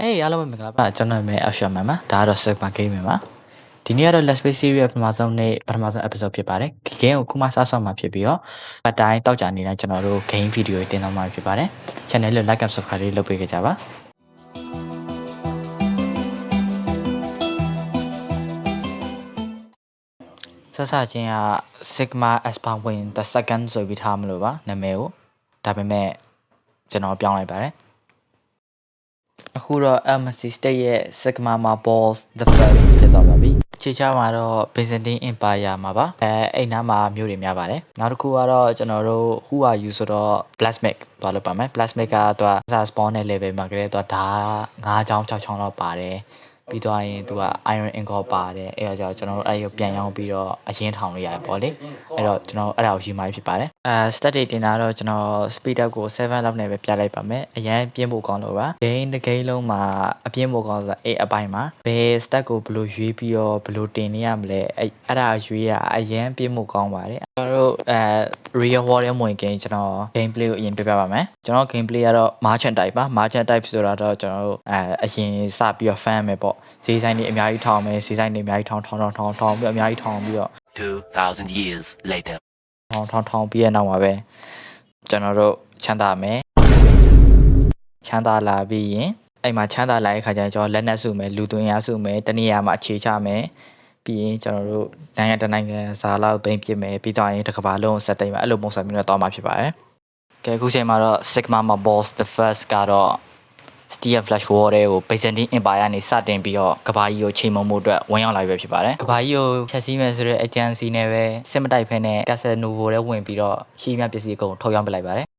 အေးအားလုံးပဲမင်္ဂလာပါကျွန်တော်နာမည်အရှော့မန်ပါဒါကတော့ Sigma Gaming ပါဒီနေ့ကတော့ Let's Play Series ရဲ့ပထမဆုံးနေ့ပထမဆုံး episode ဖြစ်ပါတယ် game ကိုခုမှစဆော့မှာဖြစ်ပြီးတော့ပတ်တိုင်းတောက်ကြနေတဲ့ကျွန်တော်တို့ game video တွေတင်တော့မှာဖြစ်ပါတယ် channel ကို like and subscribe လေးလုပ်ပေးကြပါဆက်စချင်းက Sigma Aspen Win the second ဆိုပြီးထားမလို့ပါနာမည်ကိုဒါပေမဲ့ကျွန်တော်ပြောင်းလိုက်ပါတယ် အခုတော့ MSC State ရဲ့ Sigma Ma Balls the first ဖြစ်သွားပါပြီ။ခြေချမှာတော့ Byzantine Empire မှာပါ။အဲအဲ့နားမှာမြို့တွေများပါတယ်။နောက်တစ်ခုကတော့ကျွန်တော်တို့ Who are you ဆိုတော့ Plasmic သွားလို့ပါမယ်။ Plasmic ကတော့ Sa spawn နဲ့ level မှာကလေးတော့ဓာ9ချောင်း6ချောင်းတော့ပါတယ်။ ပြီးတော့ရင်သူက iron ingot ပါတယ်အဲ့တော့ကျွန်တော်တို့အဲ့ဒီကိုပြန်ရောင်းပြီးတော့အရင်ထောင်လို့ရတယ်ပေါ့လေအဲ့တော့ကျွန်တော်အဲ့ဒါကိုယူမှာဖြစ်ပါတယ်အဲ stat တွေတင်တာတော့ကျွန်တော် speed up ကို7လောက်နဲ့ပဲပြလိုက်ပါမယ်အရင်ပြင်းဖို့ကောင်းလို့ပါ gain တစ် gain လုံးမှာအပြင်းဖို့ကောင်းဆိုတာအဲ့အပိုင်းမှာဘယ် stat ကိုဘယ်လိုရွေးပြီးတော့ဘယ်လိုတင်နေရမလဲအဲ့အဲ့ဒါရွေးရအရင်ပြင်းဖို့ကောင်းပါတယ်ကျွန်တော်တို့အဲ real world ရဲ့ဝင် game ကျွန်တော် gameplay ကိုအရင်ပြပြပါမယ်ကျွန်တော် gameplay ကတော့ merchant type ပါ merchant type ဆိုတာတော့ကျွန်တော်တို့အဲအရင်စပြီးတော့ fan မယ်ပေါ့ဈေးဆိုင်တွေအများကြီးထောင်မယ်ဈေးဆိုင်တွေအများကြီးထောင်ထောင်ထောင်ထောင်ထောင်ပြီးတော့အများကြီးထောင်ပြီးတော့2,000 years later. ထောင်ထောင်ထောင်ပြီးရနောက်မှာပဲကျွန်တော်တို့ချမ်းသာမယ်ချမ်းသာလာပြီးရင်အဲ့မှာချမ်းသာလာတဲ့ခါကျရင်ကျွန်တော်လက်နက်စုမယ်လူသွင်းရစုမယ်တနည်းအားမှာအခြေချမယ်ပြီးရင်ကျွန်တော်တို့နိုင်ငံတနိုင်ငံဇာလောက်သိမ့်ပြစ်မယ်ပြီးတော့ရင်တစ်ကမ္ဘာလုံးဆက်သိမ့်မယ်အဲ့လိုပုံစံမျိုးနဲ့တောင်းမှာဖြစ်ပါတယ်ကဲအခုချိန်မှာတော့ Sigma Ma Boss the first ကတော့ Steel Flash War တွေကို Byzantine Empire ကနေစတင်ပြီးတော့ကဘာကြီးကိုချိန်မုံမှုအတွက်ဝင်ရောက်လာပြီပဲဖြစ်ပါတယ်။ကဘာကြီးကိုဖျက်ဆီးမယ်ဆိုတဲ့ agency နဲ့ပဲစစ်မတိုက်ဖဲနဲ့ Castle Novo ထဲဝင်ပြီးတော့ရှီးမြပစ္စည်းအကုန်ထုတ်ရောင်းပစ်လိုက်ပါတယ်။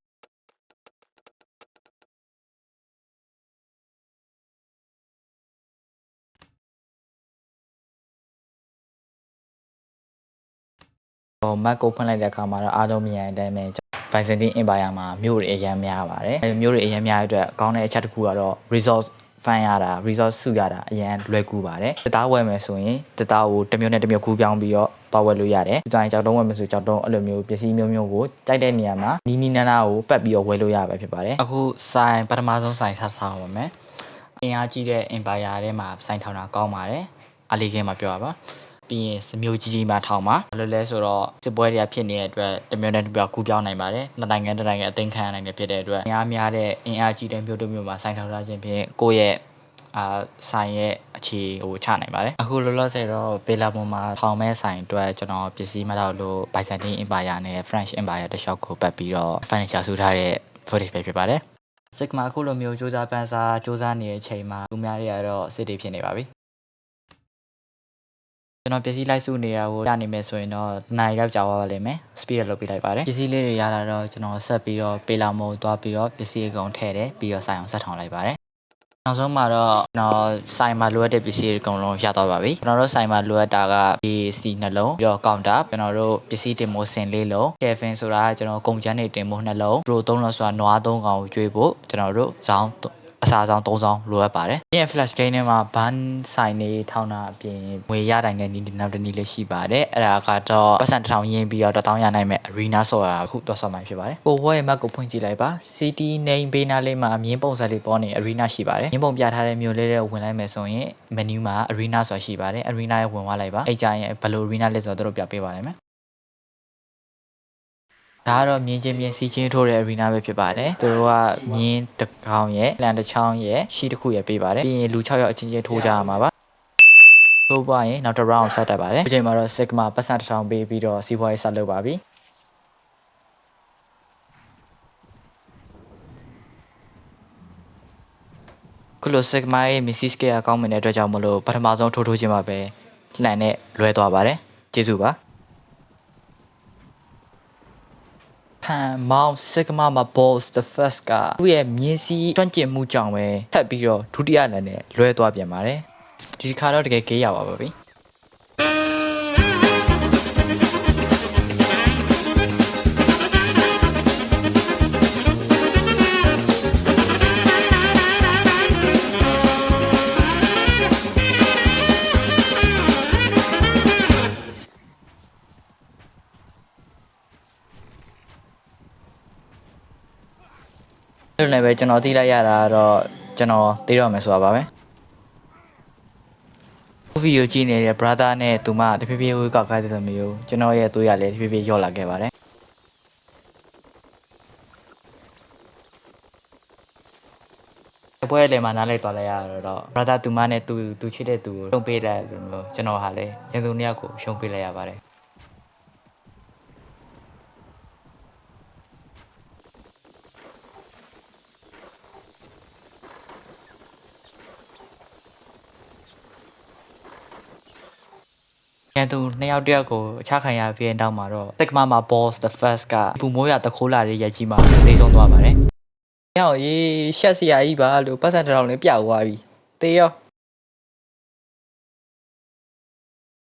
ဟို map ကိုဖွင့်လိုက်တဲ့အခါမှာတော့အားလုံးမြင်ရတဲ့အတိုင်းပဲ Byzantine Empire မှာမြို့တွေအများများပါတယ်အဲမြို့တွေအများများအတွက်အကောင်းတဲ့အချက်တစ်ခုကတော့ resource ဖန်ရတာ resource စုရတာအရင်လွယ်ကူပါတယ်တသားဝယ်မယ်ဆိုရင်တသားကိုတစ်မျိုးနဲ့တစ်မျိုးကူးပြောင်းပြီးတော့ပေါဝယ်လို့ရတယ်ဒီတိုင်းကြောက်တုံးဝယ်မယ်ဆိုကြောက်တုံးအဲ့လိုမျိုးပစ္စည်းမျိုးမျိုးကိုတိုက်တဲ့နေရာမှာနီးနီးနားနားကိုပတ်ပြီးတော့ဝယ်လို့ရပါဖြစ်ပါတယ်အခုဆိုင်ပထမဆုံးဆိုင်ဆက်ဆောင်ပါမယ်အင်အားကြီးတဲ့ empire ထဲမှာဆိုင်ထောင်တာကောင်းပါတယ်အလေးကင်းမှာပြောရပါ ပြီးရင်စမျိုးကြီးကြီးမှထောင်ပါဘယ်လိုလဲဆိုတော့စစ်ပွဲတွေကဖြစ်နေတဲ့အတွက်တစ်မျိုးနဲ့တစ်မျိုးကူးပြောင်းနိုင်ပါတယ်နှစ်နိုင်ငံတစ်နိုင်ငံအသိမ်းခံရနိုင်တယ်ဖြစ်တဲ့အတွက်အင်အားများတဲ့အင်အားကြီးတဲ့မျိုးတစ်မျိုးမှာစိုင်းထောင်ထားခြင်းဖြင့်ကိုယ့်ရဲ့အာဆိုင်ရဲ့အခြေဟိုချနိုင်ပါတယ်အခုလောလောဆယ်တော့ဘေလာမွန်မှာထောင်မဲ့ဆိုင်အတွက်ကျွန်တော်ပစ္စည်းမတော့လို့ Byzantine Empire နဲ့ French Empire တစ်လျှောက်ကိုပတ်ပြီးတော့ financial ဆူထားတဲ့ footage ပဲဖြစ်ပါတယ်စစ်မှာအခုလိုမျိုးစူးစမ်းပန်းစားစူးစမ်းနေတဲ့အချိန်မှာသူများတွေကတော့စစ်တွေဖြစ်နေပါပြီ ကျွန်တော်ပစ္စည်းလိုက်စုနေတာကိုရနိုင်မယ်ဆိုရင်တော့နိုင်ရောက်ကြာသွားပါလိမ့်မယ် speed လုပ်ပေးလိုက်ပါတယ်ပစ္စည်းလေးတွေရလာတော့ကျွန်တော်ဆက်ပြီးတော့ပေလာမို့သွားပြီးတော့ပစ္စည်းအကုန်ထည့်တယ်ပြီးတော့ဆိုင်အောင်ဆက်ထောင်လိုက်ပါတယ်နောက်ဆုံးမှာတော့ကျွန်တော်ဆိုင်မှာလိုအပ်တဲ့ပစ္စည်းတွေအကုန်လုံးရသွားပါပြီကျွန်တော်တို့ဆိုင်မှာလိုအပ်တာက PC နှလုံးပြီးတော့ကောင်တာကျွန်တော်တို့ပစ္စည်းတင်မိုးစင်လေးလုံး Kevin ဆိုတာကကျွန်တော်ကုန်ကျန်းတွေတင်မိုးနှလုံး Pro 3လုံးဆိုတာနွား3ကောင်ကိုကျွေးဖို့ကျွန်တော်တို့ဇောင်း အစားဆောင်၃ဆောင်လိုအပ်ပါတယ်။ဒီ flash game ထဲမှာဘန်းဆိုင်နေထောင်းတာအပြင်ငွေရတိုင်းတဲ့နီးနောက်တစ်နည်းလေးရှိပါတယ်။အဲ့ဒါကတော့ပတ်စံတစ်ထောင်ရင်းပြီးတော့တစ်ထောင်ရနိုင်မဲ့ arena ဆိုတာအခုတော့ဆော့မှဖြစ်ပါတယ်။ကိုဝဲရဲ့ map ကိုဖွင့်ကြည့်လိုက်ပါ။ city name ဘေးနားလေးမှာအမြင်ပုံစံလေးပေါ်နေ arena ရှိပါတယ်။မြင်ပုံပြထားတဲ့မြို့လေးတွေဝင်လိုက်မယ်ဆိုရင် menu မှာ arena ဆိုတာရှိပါတယ်။ arena ရဲ့ဝင်သွားလိုက်ပါ။အဲ့ကြရင်ဘယ်လို arena လဲဆိုတော့တို့ပြပေးပါလိမ့်မယ်။ ဒါကတော့မြင်းချင်းမြင်းစီချင်းထိုးတဲ့ arena ပဲဖြစ်ပါတယ်သူတို့ကမြင်းတစ်ကောင်ရဲ့လန်တစ်ချောင်းရဲ့ရှီတစ်ခုရဲ့ပေးပါတယ်ပြီးရင်လူ6ယောက်အချင်းချင်းထိုးကြရမှာပါထိုးပွားရင်နောက်တစ် round ဆက်တက်ပါတယ်ဒီချိန်မှာတော့ sigma ပတ်စံတစ်ထောင်ပေးပြီးတော့စီးပွားရေးဆက်လုပ်ပါပြီခုလို sigma ရဲ့ missy scale အကောင်းမနေတဲ့အတွက်ကြောင့်မလို့ပထမဆုံးထိုးထိုးခြင်းပါပဲလှန်နဲ့လွဲသွားပါတယ်ကျေးဇူးပါ ဖန်မောင် sigma မှာ boss the first ကသူ့ရဲ့မြင်းစည်းတွန့်ကျင်မှုကြောင့်ပဲထပ်ပြီးတော့ဒုတိယလန်နဲ့လွဲသွားပြန်ပါတယ်ဒီခါတော့တကယ်ကေးရပါပါပြီ အဲ့လိုနဲ့ပဲကျွန်တော်သိလိုက်ရတာကတော့ကျွန်တော်သိတော့မယ်ဆိုတာပါပဲဗီဒီယိုကြည့်နေတဲ့ brother နဲ့သူမတဖြည်းဖြည်းဝေးကောက်ခိုင်းတဲ့လိုမျိုးကျွန်တော်ရဲ့သွေးရလည်းတဖြည်းဖြည်းလျော့လာခဲ့ပါတယ်အပွဲလေမှာနားလိုက်သွားလိုက်ရတော့ brother သူမနဲ့သူသူချစ်တဲ့သူကိုရှုံးပေးတယ်လို့မျိုးကျွန်တော်ဟာလည်းရန်သူနှစ်ယောက်ကိုရှုံးပေးလိုက်ရပါတယ် ရန်သူနှစ်ယောက်တယောက်ကိုအခြားခံရပြီးတဲ့နောက်မှာတော့တက်ကမမှာ boss the first ကပူမိုးရတခိုးလာတဲ့ရက်ကြီးမှာသိဆုံးသွားပါတယ်။ရောက်ရေးရှက်စရာကြီးပါလို့ပတ်စံတစ်ထောင်လေးပြသွားပြီ။တေးရော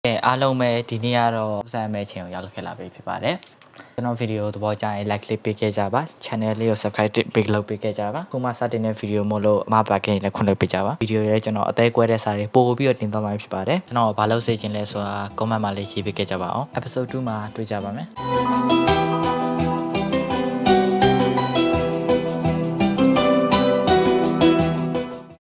အဲအားလုံးပဲဒီနေ့ကတော့စမ်းမဲ့ချင်းကိုရောက်ခဲ့လာပြီဖြစ်ပါတယ်။ကျွန်တော်ဗီဒီယိုသဘောကျရင် like လေးပေးခဲ့ကြပါ channel လေးကို subscribe ပေးလုပ်ပေးခဲ့ကြပါခုမှစတင်တဲ့ဗီဒီယိုမို့လို့အမပါခင်လည်းခွင့်လုပ်ပေးကြပါဗီဒီယိုရဲ့ကျွန်တော်အသေးကွဲတဲ့စာတွေပို့ပြီးတော့တင်သွားမှာဖြစ်ပါတယ်ကျွန်တော်ဘာလို့စေချင်လဲဆိုတာ comment မှာလေးရေးပေးခဲ့ကြပါအောင် episode 2မှာတွေ့ကြပါမယ်